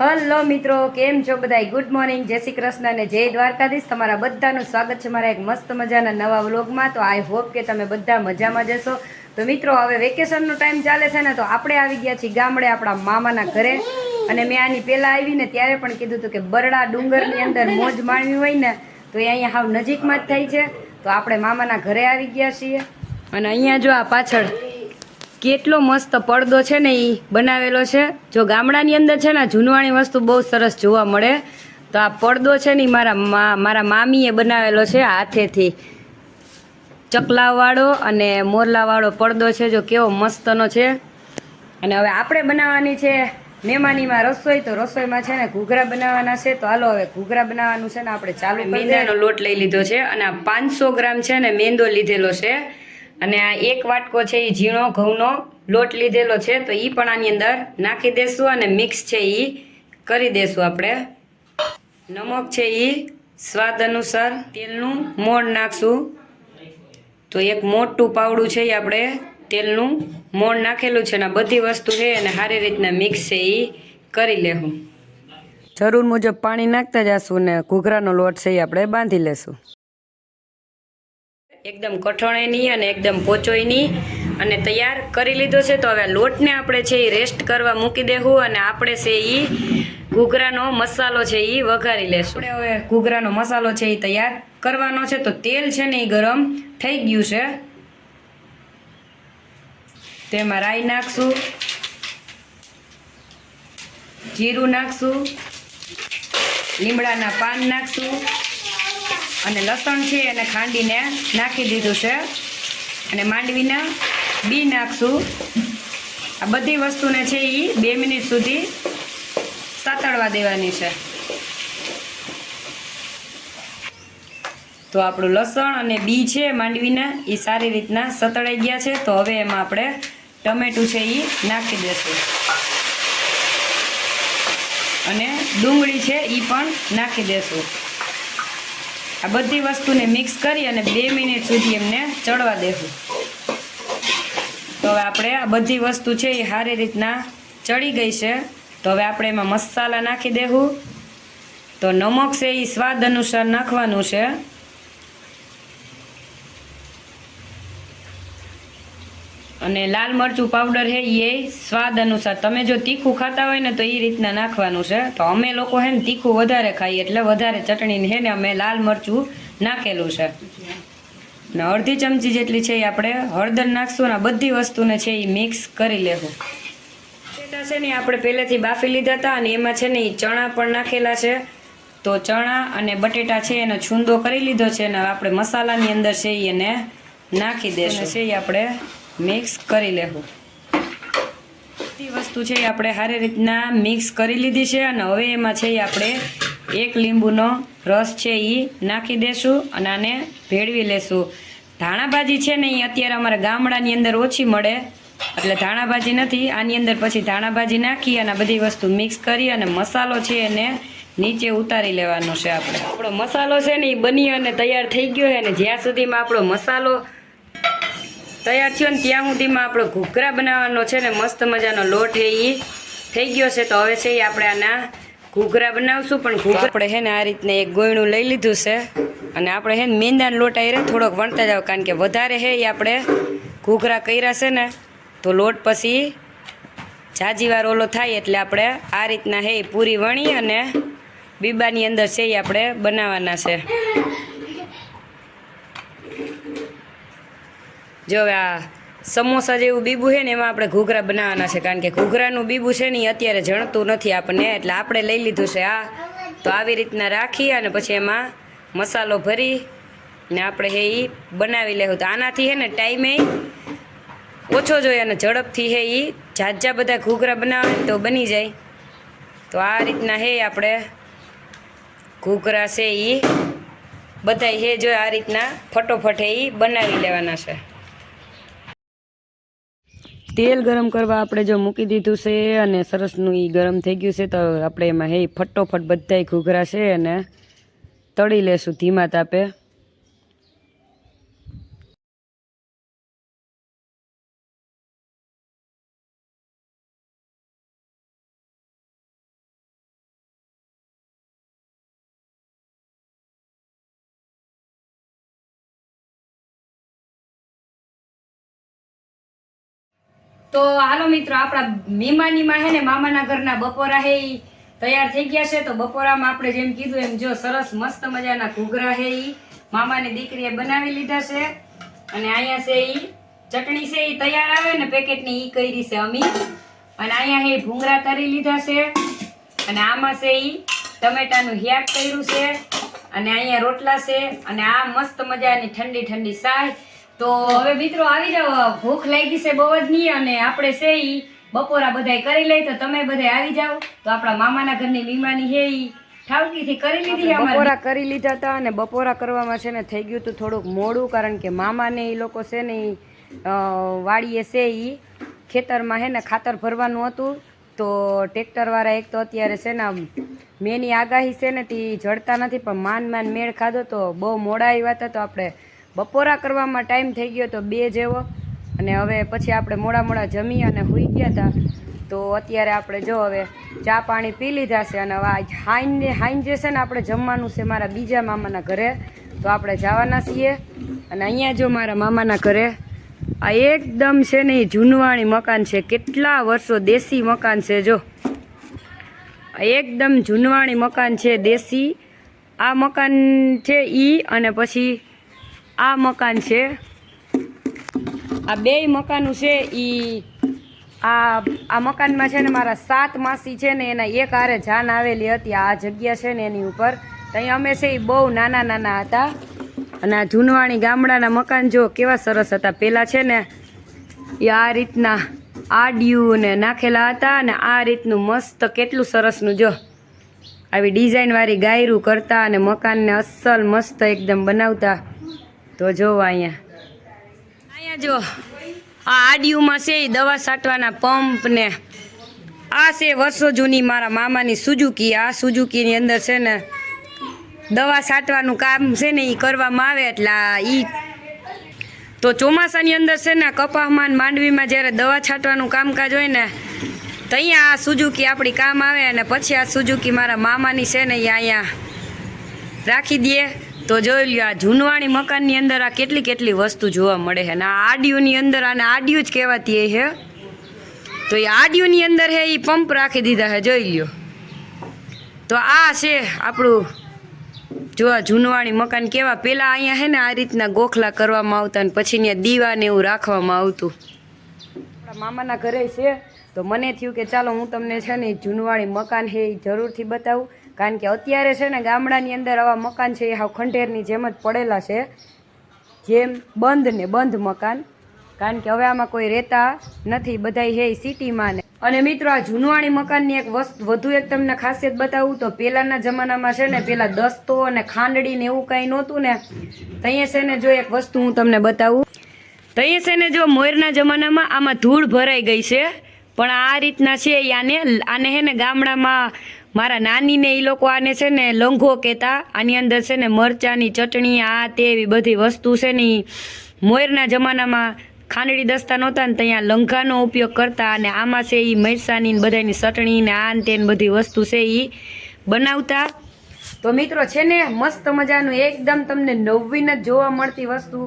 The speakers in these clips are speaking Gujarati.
હલો મિત્રો, કેમ છો બધા ગુડ મોર્નિંગ જય શ્રી કૃષ્ણ અને જય દ્વારકાધીશ. તમારા બધાનું સ્વાગત છે મારા એક મસ્ત મજાના નવા વ્લોગમાં. તો આઈ હોપ કે તમે બધા મજામાં જશો તો મિત્રો, હવે વેકેશનનો ટાઈમ ચાલે છે ને, તો આપણે આવી ગયા છીએ ગામડે આપણા મામાના ઘરે. અને મેં આની પહેલાં આવીને ત્યારે પણ કીધું હતું કે બરડા ડુંગરની અંદર મોજ માણવી હોય ને, તો એ અહીંયા હાવ નજીકમાં જ થાય છે. તો આપણે મામાના ઘરે આવી ગયા છીએ. અને અહીંયા જો આ પાછળ કેટલો મસ્ત પડદો છે ને એ બનાવેલો છે. જો ગામડાની અંદર છે ને જૂનવાણી વસ્તુ બહુ સરસ જોવા મળે. તો આ પડદો છે ને મારા મારા મામીએ બનાવેલો છે હાથેથી. ચકલાવાળો અને મોરલાવાળો પડદો છે જો કેવો મસ્તનો છે. અને હવે આપણે બનાવવાની છે મહેમાનીમાં રસોઈ. તો રસોઈમાં છે ને ઘૂઘરા બનાવવાના છે. તો હાલો હવે ઘૂઘરા બનાવવાનું છે ને આપણે ચાલુ મેંદાનો લોટ લઈ લીધો છે અને આ પાંચસો ગ્રામ છે ને મેંદો લીધેલો છે. અને આ એક વાટકો છે એ ઝીણો, ઘઉંનો લોટ લીધેલો છે, તો એ પણ આની અંદર નાખી દેશું અને મિક્સ છે એ કરી દેશું આપણે. નમક છે એ સ્વાદ અનુસાર તેલનું મોણ નાખશું. તો એક મોટું પાવડું છે એ આપણે તેલનું મોણ નાખેલું છે ને બધી વસ્તુ છે અને સારી રીતના મિક્સ છે એ કરી લેવું જરૂર મુજબ પાણી નાખતા જશું ને ઘૂઘરાનો લોટ છે એ આપણે બાંધી લેશું. એકદમ નહીં અને એકદમ પોચોય અને તૈયાર કરી લીધો છે. તો હવે લોટને આપણે છે એ રેસ્ટ કરવા મૂકી દેવું અને આપણે છે એ ઘૂઘરાનો મસાલો છે એ વઘારી લેશું. હવે ઘૂઘરાનો મસાલો છે એ તૈયાર કરવાનો છે. તો તેલ છે ને એ ગરમ થઈ ગયું છે. તેમાં રાઈ નાખશું, જીરું નાખશું, લીમડાના પાન નાખશું અને લસણ છે એને ખાંડીને નાખી દીધું છે. અને માંડવીના બી નાખશું. આ બધી વસ્તુને છે એ બે મિનિટ સુધી સાતળવા દેવાની છે. તો આપણું લસણ અને બી છે માંડવીના એ સારી રીતના સતળાઈ ગયા છે. તો હવે એમાં આપણે ટમેટું છે એ નાખી દેશું. અને ડુંગળી છે એ પણ નાખી દેશું. આ બધી વસ્તુને મિક્સ કરી અને બે મિનિટ સુધી એમને ચડવા દેવું. તો હવે આપણે આ બધી વસ્તુ છે એ સારી રીતના ચડી ગઈ છે. તો હવે આપણે એમાં મસાલા નાખી દેવું. તો નમક છે એ સ્વાદ અનુસાર નાખવાનું છે. અને લાલ મરચું પાવડર છે એ સ્વાદ અનુસાર. તમે જો તીખું ખાતા હોય ને તો એ રીતના નાખવાનું છે. તો અમે લોકો છે ને તીખું વધારે ખાઈએ એટલે વધારે ચટણી છે ને અમે લાલ મરચું નાખેલું છે. ને અડધી ચમચી જેટલી છે એ આપણે હળદર નાખશું અને બધી વસ્તુને છે એ મિક્સ કરી લેવું. બટેટા છે ને આપણે પહેલેથી બાફી લીધા હતા અને એમાં છે ને એ ચણા પણ નાખેલા છે. તો ચણા અને બટેટા છે એનો છૂંદો કરી લીધો છે અને આપણે મસાલાની અંદર છે એને નાખી દેશું. છે એ આપણે મિક્સ કરી લેવું. બધી વસ્તુ છે એ આપણે સારી રીતના મિક્સ કરી લીધી છે અને હવે એમાં છે એ આપણે એક લીંબુનો રસ છે એ નાખી દેશું અને આને ભેળવી લેશું. ધાણાભાજી છે ને એ અત્યારે અમારા ગામડાની અંદર ઓછી મળે, એટલે ધાણાભાજી નથી. આની અંદર પછી ધાણાભાજી નાખી અને બધી વસ્તુ મિક્સ કરી અને મસાલો છે એને નીચે ઉતારી લેવાનો છે આપણે. આપણો મસાલો છે ને એ બની અને તૈયાર થઈ ગયો છે અને જ્યાં સુધીમાં આપણો મસાલો તૈયાર થયો ને ત્યાં સુધીમાં આપણો ઘૂઘરા બનાવવાનો છે ને મસ્ત મજાનો લોટ એ એ થઈ ગયો છે તો હવે છે એ આપણે આના ઘૂઘરા બનાવશું, પણ ઘૂઘરા આપણે છે ને આ રીતને એક ગોયણું લઈ લીધું છે. અને આપણે છે ને મેંદાનો લોટ આવી થોડોક વણતા જાવ, કારણ કે વધારે છે એ આપણે ઘૂઘરા કર્યા છે ને, તો લોટ પછી જાજીવાર ઓલો થાય એટલે આપણે આ રીતના હે પૂરી વણી અને બીબાની અંદર છે એ આપણે બનાવવાના છે. જો હવે આ સમોસા જેવું બીબું છે ને એમાં આપણે ઘૂઘરા બનાવવાના છે, કારણ કે ઘૂઘરાનું બીબું છે ને અત્યારે જણતું નથી આપણને, એટલે આપણે લઈ લીધું છે આ. તો આવી રીતના રાખી અને પછી એમાં મસાલો ભરી ને આપણે હે એ બનાવી લેવું. તો આનાથી હે ને ટાઈમે ઓછો જોઈએ અને ઝડપથી હે એ જાજા બધા ઘૂઘરા બનાવે તો બની જાય. તો આ રીતના હે આપણે ઘૂઘરા છે એ બધા હે જો આ રીતના ફટોફટ એ બનાવી લેવાના છે. તેલ ગરમ કરવા આપણે જો મૂકી દીધું છે અને સરસનું એ ગરમ થઈ ગયું છે, તો આપણે એમાં હે ફટોફટ બધાય ઘૂઘરા છે અને તળી લેશું ધીમા તાપે. તો હાલો મિત્રો, આપણા મીમાનીમાં હે ને મામાના ઘરના બપોરા હે તૈયાર થઈ ગયા છે. તો બપોરામાં આપણે જેમ કીધું એમ જો સરસ મસ્ત મજાના ઘૂઘરા હે ઈ મામાની દીકરીએ બનાવી લીધા છે. અને અહીંયા છે ઈ ચટણી છે ઈ તૈયાર આવે ને પેકેટની ઈ કરી છે અમી. અને અહીંયા હે ભૂંગરા તરી લીધા છે. અને આમાં છે ઈ ટમેટાનું હિયાક કર્યું છે. અને અહીંયા રોટલા છે. અને આ મસ્ત મજાની ઠંડી ઠંડી સાય તો હવે મિત્રો આવી જાઓ. ભૂખ લાગી છે બહુ જ નહીં અને આપણે છે ઈ બપોરા બધાય કરી લઈ તો તમે બધાય આવી જાઓ. તો આપણા મામાના ઘરની મીમાની હે ઈ ઠાવકીથી કરી લીધી બપોરા કરી લીધા હતા અને બપોરા કરવામાં છે ને થઈ ગયું હતું થોડુંક મોડું કારણ કે મામાને એ લોકો છે ને વાડીએ છે ઈ ખેતરમાં હે ને ખાતર ભરવાનું હતું. તો ટ્રેક્ટરવાળા એક તો અત્યારે છે ને મેની આગાહી છે ને તે જડતા નથી પણ માન માન મેળ ખાધો તો બહુ મોડા આવ્યા હતા. તો આપણે બપોરા કરવામાં ટાઈમ થઈ ગયો તો બે જેવો. અને હવે પછી આપણે મોડા મોડા જમી અને હોઈ ગયા હતા તો અત્યારે આપણે જો હવે ચા પાણી પી લીધા છે અને હવે હાઈન હાઈન જે છે ને આપણે જમવાનું છે મારા બીજા મામાના ઘરે, તો આપણે જવાના છીએ. અને અહીંયા જો મારા મામાના ઘરે, આ એકદમ છે ને ઈ જૂનવાણી મકાન છે, કેટલા વર્ષો દેશી મકાન છે જો. એકદમ જૂનવાણી મકાન છે, દેશી. આ મકાન છે ઈ અને પછી આ મકાન છે. આ બેય મકાનો છે એ આ આ મકાનમાં છે ને મારા સાત માસી છે ને એના એક હારે જાન આવેલી હતી. આ જગ્યા છે ને એની ઉપર. ત્યાં અમે છે એ બહુ નાના નાના હતા. અને આ જૂનવાણી ગામડાના મકાન જો કેવા સરસ હતા. પહેલાં છે ને એ આ રીતના આડિયું ને નાખેલા હતા અને આ રીતનું મસ્ત કેટલું સરસનું જો. આવી ડિઝાઇનવાળી ગાયરું કરતા અને મકાનને અસલ મસ્ત એકદમ બનાવતા. તો જોવો અહીંયા. અહીંયા જો, આ આડિયુમાં છે એ દવા છાંટવાના પંપ ને. આ છે વર્ષો જૂની મારા મામાની સુઝુકી. આ સુઝુકીની અંદર છે ને દવા છાંટવાનું કામ છે ને એ કરવામાં આવે એટલે એ તો ચોમાસાની અંદર છે ને કપાહમાં માંડવીમાં જ્યારે દવા છાંટવાનું કામકાજ હોય ને, તો અહીંયા આ સુઝુકી આપણી કામ આવે અને પછી આ સુઝુકી મારા મામાની છે ને એ અહીંયા રાખી દઈએ તો જોઈ લ્યો, આ જૂનવાણી મકાનની અંદર આ કેટલી કેટલી વસ્તુ જોવા મળે છે. અને આ આડિયુની અંદર આને આડિયું જ કહેવાતી એ છે. તો એ આડિયુની અંદર હે, એ પંપ રાખી દીધા છે, જોઈ લ્યો. તો આ છે આપણું, જો આ જૂનવાણી મકાન કેવા પહેલાં અહીંયા હે ને આ રીતના ગોખલા કરવામાં આવતા અને પછી ત્યાં દીવાને એવું રાખવામાં આવતું. મામાના ઘરે છે. તો મને થયું કે ચાલો હું તમને છે ને જૂનવાણી મકાન છે એ જરૂરથી બતાવું. કારણ કે અત્યારે છે ને ગામડાની અંદર આવા મકાન છે, એ હાવ ખંડેરની જેમ જ પડેલા છે. જેમ બંધ ને બંધ મકાન. કારણ કે હવે આમાં કોઈ રહેતા નથી, બધાય હે સિટીમાં ને. અને મિત્રો, આ જૂનવાણી મકાનની એક વસ્તુ વધુ એક તમને ખાસિયત બતાવું તો પહેલાંના જમાનામાં છે ને પેલા દસ્તો અને ખાંડડી ને એવું કાંઈ નહોતું ને, તો અહીંયા છે ને જો એક વસ્તુ હું તમને બતાવું. તો એ છે ને જો મોરના જમાનામાં આમાં ધૂળ ભરાઈ ગઈ છે. પણ આ રીતના છે આને આને છે ને ગામડામાં મારા નાનીને એ લોકો આને છે ને લંઘો કહેતા. આની અંદર છે ને મરચાંની ચટણી, આ તે એવી બધી વસ્તુ છે ને મોયરના જમાનામાં ખાંડડી દસ્તા નહોતા ને ત્યાં લંઘાનો ઉપયોગ કરતા અને આમાં છે એ મરસાની ને બધાની ચટણી ને આ તે બધી વસ્તુ છે એ બનાવતા. તો મિત્રો છે ને મસ્ત મજાનું એકદમ તમને નવીન જ જોવા મળતી વસ્તુ.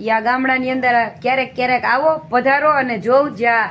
યા ગામડાની અંદર ક્યારેક ક્યારેક આવો પધારો અને જોવ જ્યાં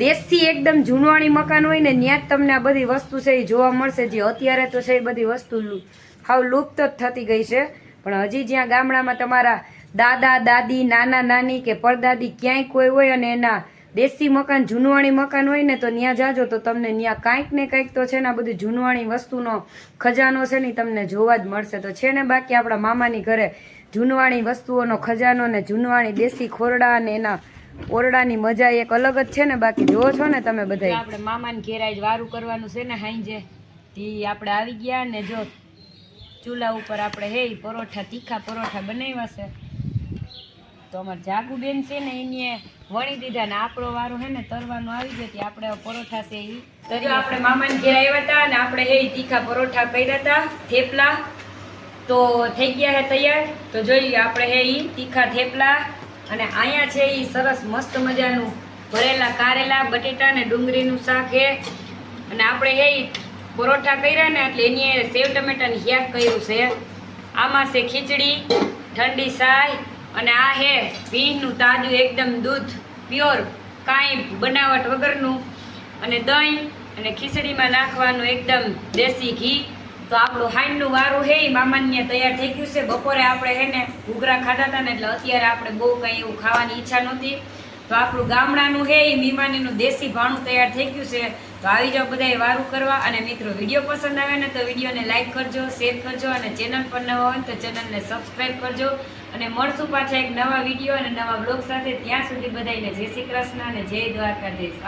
દેશથી એકદમ જૂનવાણી મકાન હોય ને ત્યાં જ તમને આ બધી વસ્તુ છે એ જોવા મળશે. જે અત્યારે તો છે એ બધી વસ્તુ હાવ લુપ્ત જ થતી ગઈ છે. પણ હજી જ્યાં ગામડામાં તમારા દાદા, દાદી, નાના, નાની કે પરદાદી ક્યાંય કોઈ હોય અને એના દેશી મકાન, જૂનવાણી મકાન હોય ને, તો ત્યાં જાજો તો તમને ત્યાં કાંઈક ને કાંઈક તો છે ને આ બધી જૂનવાણી વસ્તુનો ખજાનો છે ને તમને જોવા જ મળશે. તો છે ને બાકી આપણા મામાની ઘરે જૂનવાણી વસ્તુઓનો ખજાનો ને જૂનવાણી દેશી ખોરડા અને એના ઓરડાની મજા એક અલગ જ છે ને બાકી જોવો છો ને તમે બધા આપણે મામાને ઘેરાય જ વારું કરવાનું છે ને હાંજે તી આપણે આવી ગયા ને જો ચૂલા ઉપર આપણે હે પરોઠા તીખા પરોઠા બનાવ્યા છે. તો અમારે જાગુબેન છે ને એને વણી દીધા ને આપણો વારો હે ને તરવાનું આવી ગયો તે આપણે પરોઠા છે એ તરી આપણે મામાને ઘેર આવ્યા હતા અને આપણે હે તીખા પરોઠા કર્યા હતા થેપલા. તો થઈ ગયા હે તૈયાર. તો જોઈ લો આપણે હે એ તીખા થેપલા. અને અહીંયા છે એ સરસ મસ્ત મજાનું ભરેલા કારેલા, બટેટા ને ડુંગળીનું શાક હે. અને આપણે એ પરોઠા કર્યા ને એટલે એની સેવ ટમેટાની હ્યાક કર્યું છે. આમાં છે ખીચડી, ઠંડી સાય અને આ હે ભીનું તાજું એકદમ દૂધ, પ્યોર, કાંઈ બનાવટ વગરનું. અને દહીં અને ખીચડીમાં નાખવાનું એકદમ દેશી ઘી. તો આપણું હાઈનનું વારું હે મામાન્ય તૈયાર થઈ ગયું છે. બપોરે આપણે હે ને ઘૂઘરા ખાધા હતા ને, એટલે અત્યારે આપણે બહુ કંઈ એવું ખાવાની ઈચ્છા નહોતી. તો આપણું ગામડાનું હે એ મીમાનીનું દેશી ભાણું તૈયાર થઈ ગયું છે. તો આવી જાઓ બધાએ વારું કરવા. અને મિત્રો, વીડિયો પસંદ આવે ને તો વિડીયોને લાઇક કરજો, શેર કરજો અને ચેનલ પર નવા હોય તો ચેનલને સબસ્ક્રાઈબ કરજો. અને મળશું પાછા એક નવા વીડિયો અને નવા બ્લોગ સાથે. ત્યાં સુધી બધાને જય શ્રી કૃષ્ણ અને જય દ્વારકાધીશ.